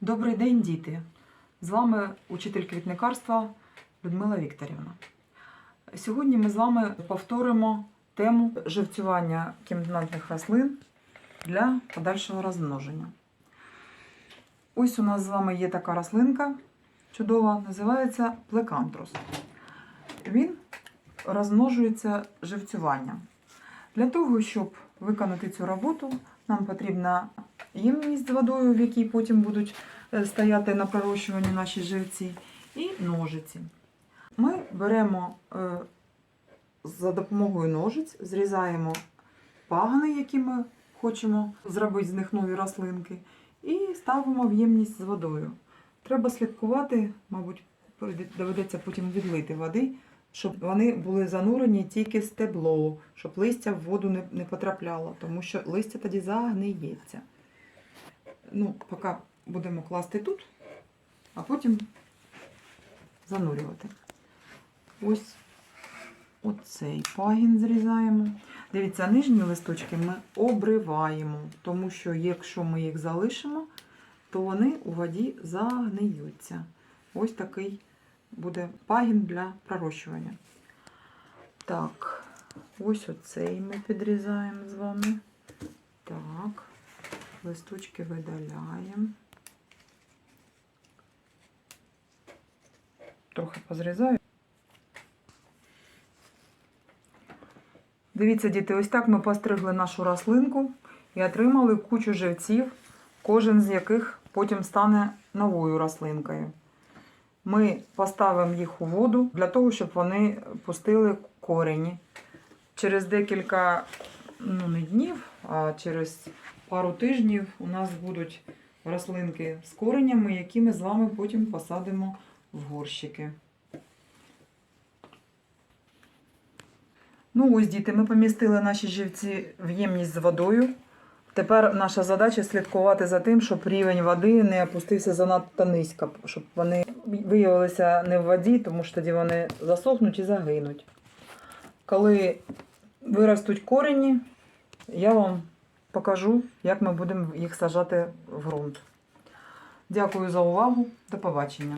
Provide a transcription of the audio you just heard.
Добрий день, діти! З вами учитель квітникарства Людмила Вікторівна. Сьогодні ми з вами повторимо тему живцювання кімнатних рослин для подальшого розмноження. Ось у нас з вами є така рослинка чудова, називається плекантрус. Він розмножується живцюванням. Для того, щоб виконати цю роботу, нам потрібна ємність з водою, в якій потім будуть е, стояти на пророщуванні наші живці, і ножиці. Ми беремо е, за допомогою ножиць, зрізаємо пагани, які ми хочемо зробити з них нові рослинки, і ставимо в ємність з водою. Треба слідкувати, мабуть, доведеться потім відлити води, щоб вони були занурені тільки стебло, щоб листя в воду не, не потрапляло, тому що листя тоді загниється. Ну, поки будемо класти тут, а потім занурювати. Ось оцей пагін зрізаємо. Дивіться, нижні листочки ми обриваємо, тому що якщо ми їх залишимо, то вони у воді загниються. Ось такий буде пагін для пророщування. Так, ось оцей ми підрізаємо з вами. Так, листочки видаляємо. Трохи позрізаю. Дивіться, діти, ось так ми постригли нашу рослинку і отримали кучу живців, кожен з яких потім стане новою рослинкою. Ми поставимо їх у воду для того, щоб вони пустили корені. Через декілька ну, не днів, а через пару тижнів у нас будуть рослинки з коренями, які ми з вами потім посадимо в горщики. Ну, ось діти, ми помістили наші живці в ємність з водою. Тепер наша задача слідкувати за тим, щоб рівень води не опустився занадто низько, щоб вони виявилися не в воді, тому що тоді вони засохнуть і загинуть. Коли виростуть корені, я вам покажу, як ми будемо їх сажати в ґрунт. Дякую за увагу. До побачення.